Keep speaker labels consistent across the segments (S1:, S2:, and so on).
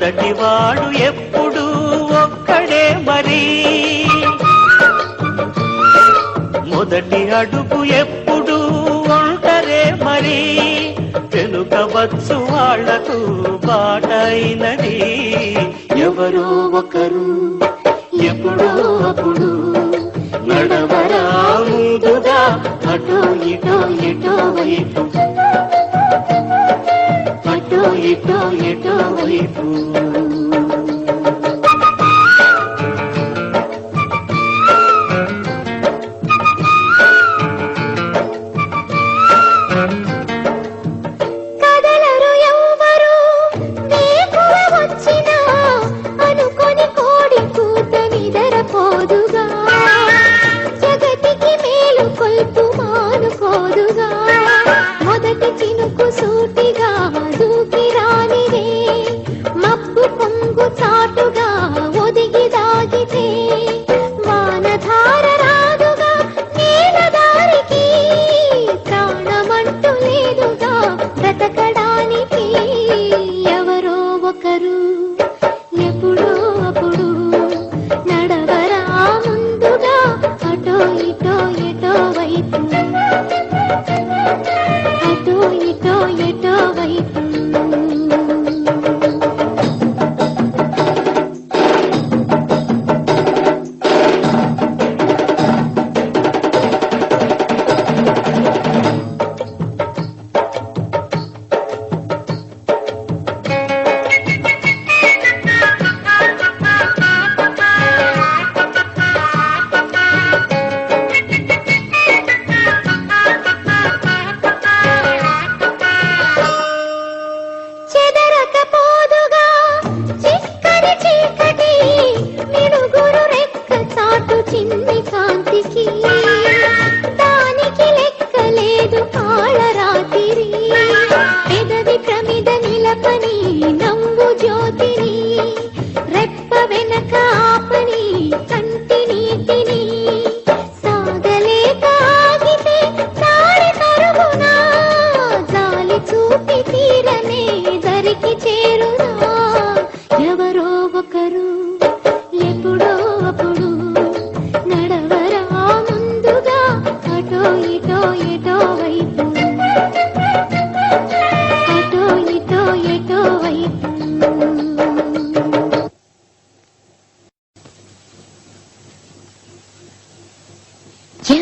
S1: మొదటివాడు ఎప్పుడు ఒక్కడే మరి. మొదటి అడుగు ఎప్పుడు ఒంటరే మరి. తెలుకవచ్చు వాళ్ళకు బాటైనది. ఎవరో ఒకరు ఎప్పుడో అప్పుడు నడవరా ముందుగా అటో ఇటో ఇటో వైపు.
S2: అటో ఇటో ఎటో నిలపని నవ్వు జ్యోతిని రెప్ప వెనక ఆపని కంటి నీటిని సాగలేక ఆగితే తాడి తరుగునా? జాలి చూపి తీరనే దరికి చేరునా? ఎవరో ఒకరు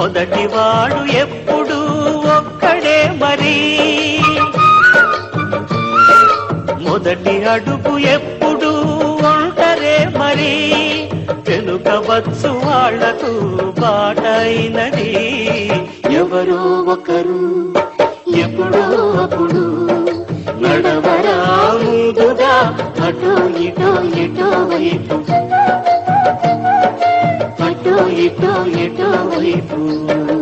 S1: మొదటివాడు ఎప్పుడు ఒక్కడే మరి. మొదటి అడుగు ఎప్పుడు ఒంటరే మరి. తెలుకవచ్చు వాళ్ళకు బాటైనది ఎవరో ఒకరు ఎప్పుడో అప్పుడు నడవరా ముందుగా అటో ఇటో ఇటో వైపు. అటో ఇటో ఎటో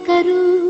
S2: ఒకరు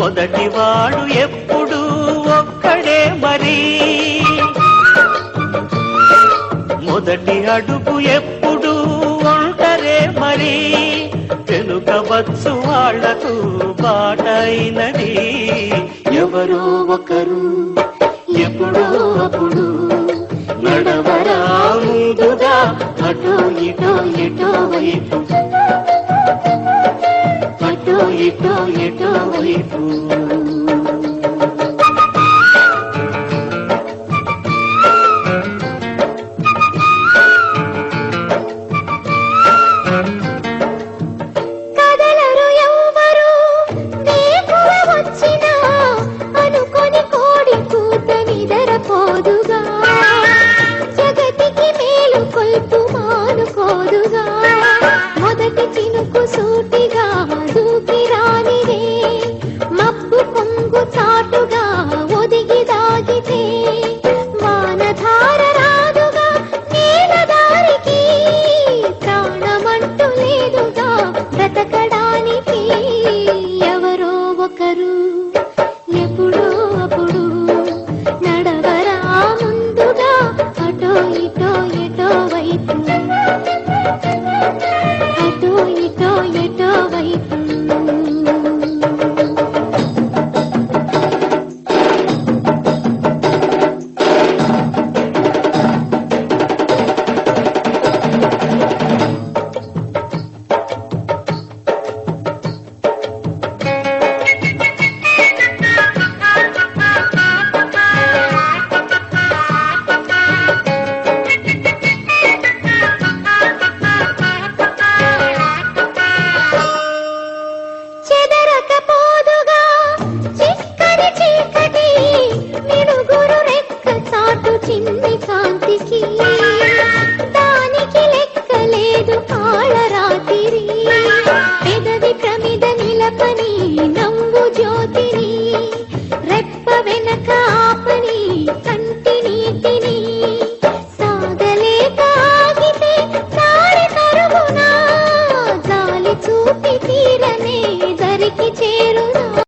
S1: మొదటివాడు ఎప్పుడు ఒక్కడే మరి. మొదటి అడుగు ఎప్పుడు ఒంటరే మరి. తెలుకవచ్చు వాళ్ళకు బాటైనది ఎవరో ఒకరు ఎప్పుడో అప్పుడు నడవరా ముందుగా అటో ఇటో ఇటో వైపు.
S2: జగతికి మేలు వైపు మానుకోదుగా. మొదటి చినుకు సూటిగా మధు ఒకరు